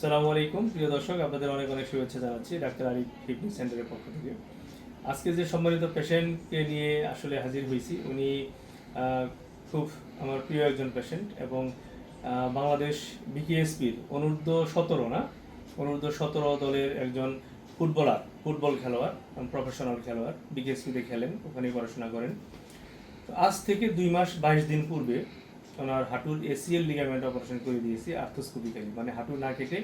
সালামু আলাইকুম, প্রিয় দর্শক, আপনাদের অনেক অনেক শুভেচ্ছা জানাচ্ছি ডাক্তার আরিফ ফিটনেস সেন্টারের পক্ষ থেকে। আজকে যে সম্মানিত পেশেন্টকে নিয়ে আসলে হাজির হয়েছি, উনি খুব আমার প্রিয় একজন পেশেন্ট এবং বাংলাদেশ বিকেএসপির অনূর্ধ্ব সতেরো না, অনূর্ধ্ব সতেরো দলের একজন ফুটবলার, ফুটবল খেলোয়াড় প্রফেশনাল খেলোয়াড়, বিকেএসপিতে খেলেন, ওখানেই পড়াশোনা করেন। আজ থেকে দুই মাস বাইশ দিন পূর্বে ওনার হাঁটুর এসিএল লিগামেন্ট অপারেশন করে দিয়েছি আর্থোস্কোপিক্যালি মানে হাঁটু না কেটে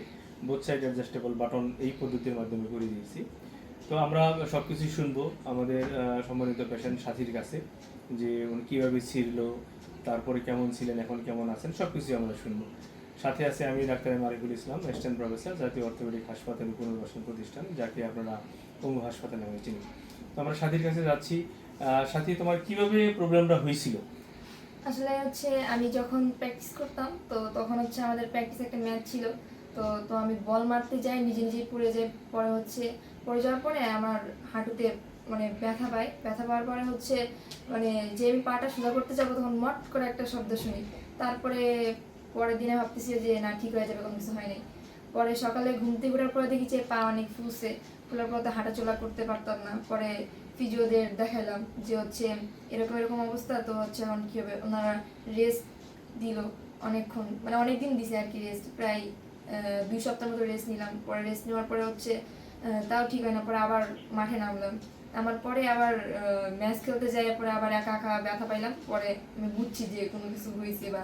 বোথ সাইড অ্যাডজাস্টেবল বাটন এই পদ্ধতির মাধ্যমে করে দিয়েছি। তো আমরা সব কিছুই শুনব আমাদের সম্মানিত পেশেন্ট সাথীর কাছে, যে উনি কীভাবে ছিল, তারপরে কেমন ছিলেন, এখন কেমন আছেন সব কিছুই আমরা শুনব। সাথে আছে আমি doctor M Ariful Islam assistant professor জাতীয় অর্থোপেডিক হাসপাতাল পুনর্বাসন প্রতিষ্ঠান, যাকে আপনারা পঙ্গু হাসপাতাল নামে চিনি তো আমরা সাথীর কাছে যাচ্ছি। সাথী, তোমার কীভাবে প্রবলেমটা হয়েছিল? আসলে হচ্ছে আমি যখন প্র্যাকটিস করতাম, তো তখন হচ্ছে আমাদের প্র্যাকটিস একটা ম্যাচ ছিল। তো তো আমি বল মারতে যাই, নিজে নিজেই পড়ে যাই। পরে হচ্ছে, পড়ে যাওয়ার পরে আমার হাঁটুতে মানে ব্যথা পাই ব্যথা পাওয়ার পরে হচ্ছে মানে যে আমি পাটা সোজা করতে যাব, তখন মট করে একটা শব্দ শুনি। তারপরে পরের দিনে ভাবতেছি যে, না, ঠিক হয়ে যাবে, কোনো কিছু হয়নি পরে সকালে ঘুম থেকে ওঠার পরে দেখি যে পা অনেক ফুলছে। ফুলার পর তো হাঁটাচলা করতে পারতাম না। পরে ফিজিওদের দেখালাম যে হচ্ছে এরকম এরকম অবস্থা, তো হচ্ছে এখন কী হবে? ওনারা রেস্ট দিল অনেকক্ষণ। মানে অনেক দিন দিছে আর কি রেস্ট প্রায় দুই সপ্তাহ মতো রেস্ট নিলাম। পরে রেস্ট নেওয়ার পরে হচ্ছে তাও ঠিক হয় না। পরে আবার মাঠে নামলাম। আমার পরে আবার ম্যাচ খেলতে যাই, পরে আবার একা একা ব্যথা পাইলাম। পরে আমি বুঝছি যে কোনো কিছু হয়েছে বা,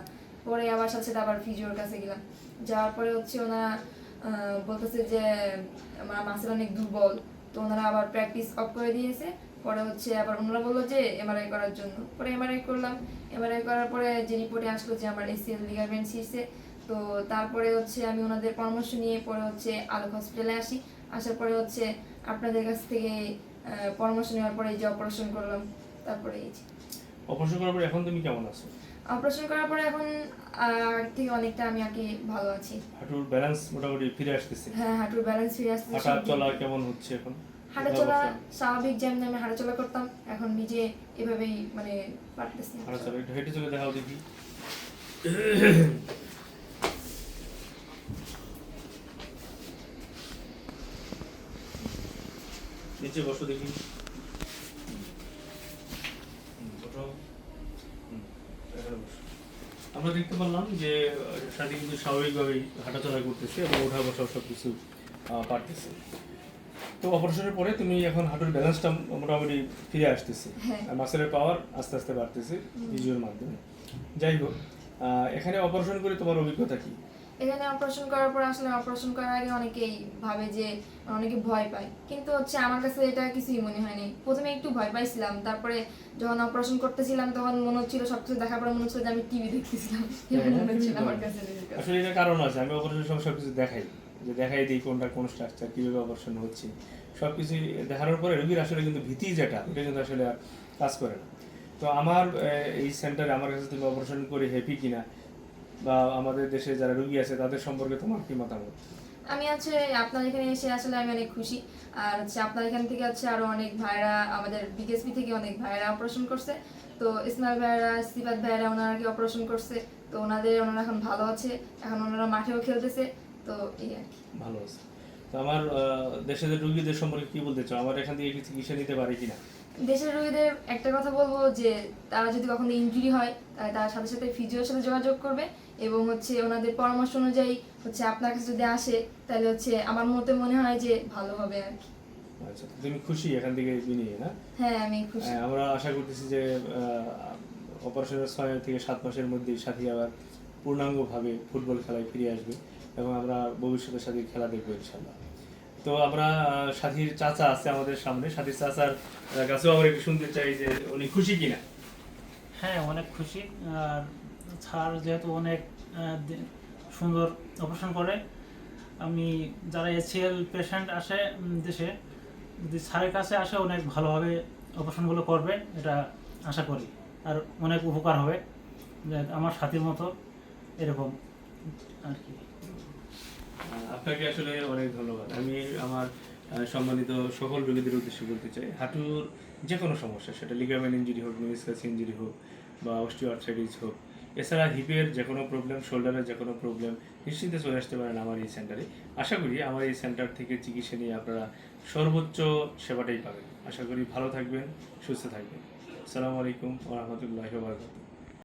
পরে আবার সাথে আবার ফিজিওর কাছে গেলাম। যাওয়ার পরে হচ্ছে ওনারা বলতেছে যে, আমার মাসেল অনেক দুর্বল। তো ওনারা আবার প্র্যাকটিস অফ করে দিয়েছে। পরে হচ্ছে আবার ওনারা বলল যে এমআরআই করার জন্য। পরে এমআরআই করলাম। এমআরআই করার পরে যে রিপোর্টে আসলো যে, আমার এসিএল লিগামেন্ট ছিঁড়ছে। তো তারপরে হচ্ছে আমি ওনাদের পরামর্শ নিয়ে পরে হচ্ছে আলোক হসপিটালে আসি। আসার পরে হচ্ছে আপনাদের কাছ থেকে পরামর্শ নেওয়ার পরে যে অপারেশন করলাম। তারপরে এই যে। অপারেশন করার পর এখন তুমি কেমন আছো? অপারেশন করার পরে এখন আগ থেকে অনেকটা আমি আর কি ভালো আছি। হাঁটুর ব্যালেন্স মোটামুটি ফিরে আসতেছে। হ্যাঁ হাঁটুর ব্যালেন্স ফিরে আসছে হাঁটা চলা কেমন হচ্ছে এখন? হাঁটাচলা স্বাভাবিক যেমন আমি হাঁটাচলা করতাম এখন নিজে এভাবেই মানে পারতেছি। হাঁটা চলা একটু হেঁটে চলে দেখাও দেখি। নিচে বসো দেখি হুম, ওঠো। হুম, এখানে বসো। আমরা দেখতে পারলাম যে আহ, কিন্তু স্বাভাবিকভাবেই হাঁটাচলা করতেছে এবং ওঠা বসা সব কিছু পারতেছে। তো অপারেশনের পরে তুমি এখন হাঁটুর ব্যালেন্সটা মোটামুটি ফিরে আসতেছে। হ্যাঁ। আর মাসেলের পাওয়ার আস্তে আস্তে বাড়তেছে ভিজুয়াল মাধ্যমে। যাই হোক আহ, এখানে অপারেশন করে তোমার অভিজ্ঞতা কি? এখানে অপারেশন করার পর আসলে অপারেশন করার আগে অনেকেই ভাবে যে অনেকে ভয় পায়। কিন্তু হচ্ছে আমার কাছে এটা কিছুই মনে হয়নি প্রথমে একটু ভয় পাইছিলাম তারপরে যখন অপারেশন করতেছিলাম তখন মনে হচ্ছিল সবকিছু দেখার পর মনে হচ্ছিল যে আমি টিভি দেখতেছিলাম। মনে হচ্ছিল আমার কাছে। আসলে এটা কারণ আছে আমি অপারেশনের সময় সবকিছু দেখাই। যে দেখাই দিই কোনটা কোন স্ট্রাকচার কীভাবে অপারেশন হচ্ছে। সবকিছু দেখানোর পরে রোগীর আসলে কিন্তু ভীতি যেটা এটা কিন্তু আসলে কাজ করে না। তো আমার এই সেন্টারে আমার কাছে তুমি অপারেশন করে হ্যাপি কিনা বা আমাদের দেশে যারা রোগী আছে তাদের সম্পর্কে তোমার কি মতামত? আমি হচ্ছে আপনার এখানে এসে আসলে আমি অনেক খুশি। আর হচ্ছে আপনার এখান থেকে হচ্ছে আরও অনেক ভাইরা আমাদের বিকেএসপি থেকে অনেক ভাইরা অপারেশন করছে। তো ইসমাইল ভাইরা সিফাত ভাইরা ওনারা কি অপারেশন করছে। তো ওনাদের ওনারা এখন ভালো আছে। এখন ওনারা মাঠেও খেলতেছে। তো এই আর কি। ভালো আছে। তো আমার দেশের রোগীদের সম্পর্কে কি বলতে চাও? আমার এখান থেকে চিকিৎসা নিতে পারি কিনা? দেশের রোগীদের একটা কথা বলব যে তারা যদি কখনো ইনজুরি হয় তাহলে তার সাথে সাথে ফিজিওর সাথে যোগাযোগ করবে এবং হচ্ছে ওনাদের পরামর্শ অনুযায়ী হচ্ছে আপনার কাছে যদি আসে তাহলে হচ্ছে আমার মতে মনে হয় যে ভালো হবে আর কি। আচ্ছা তুমি খুশি এখান থেকে নিয়ে না? হ্যাঁ আমি খুশি। হ্যাঁ, আমরা আশা করতেছি যে অপারেশনের ছয় থেকে সাত মাসের মধ্যে সাথী আবার পূর্ণাঙ্গভাবে ফুটবল খেলায় ফিরে আসবে এবং আমরা ভবিষ্যতে সাথীর খেলা দেখব ইনশাল্লাহ তো আমরা সাথীর চাচা আছে আমাদের সামনে। সাথীর চাচার কাছেও আমরা একটু শুনতে চাই যে উনি খুশি কিনা। হ্যাঁ অনেক খুশি। আর স্যার যেহেতু অনেক সুন্দর অপারেশন করে, আমি যারা এসিএল পেশেন্ট আসে দেশে, যদি স্যারের কাছে আসে, অনেক ভালোভাবে অপারেশনগুলো করবে, এটা আশা করি। আর অনেক উপকার হবে। আমার সাথীর মতো এরকম আর কি। আপনাকে আসলে অনেক ধন্যবাদ। আমি আমার সম্মানিত সকল রোগীদের উদ্দেশ্যে বলতে চাই, হাঁটুর যে কোনো সমস্যা, সেটা লিগামেন্ট ইঞ্জুরি হোক মিনিসকাস ইঞ্জুরি হোক বা অস্টিওআর্থ্রাইটিস হোক, এছাড়া হিপের যে কোনো প্রবলেম শোল্ডারের যে কোনো প্রবলেম নিশ্চিন্তে চলে আসতে পারেন আমার এই সেন্টারে আশা করি আমার এই সেন্টার থেকে চিকিৎসা নিয়ে আপনারা সর্বোচ্চ সেবাটাই পাবেন। আশা করি ভালো থাকবেন, সুস্থ থাকবেন। আসসালামু আলাইকুম ওরহমতুল্লাহ বারকাতুহ।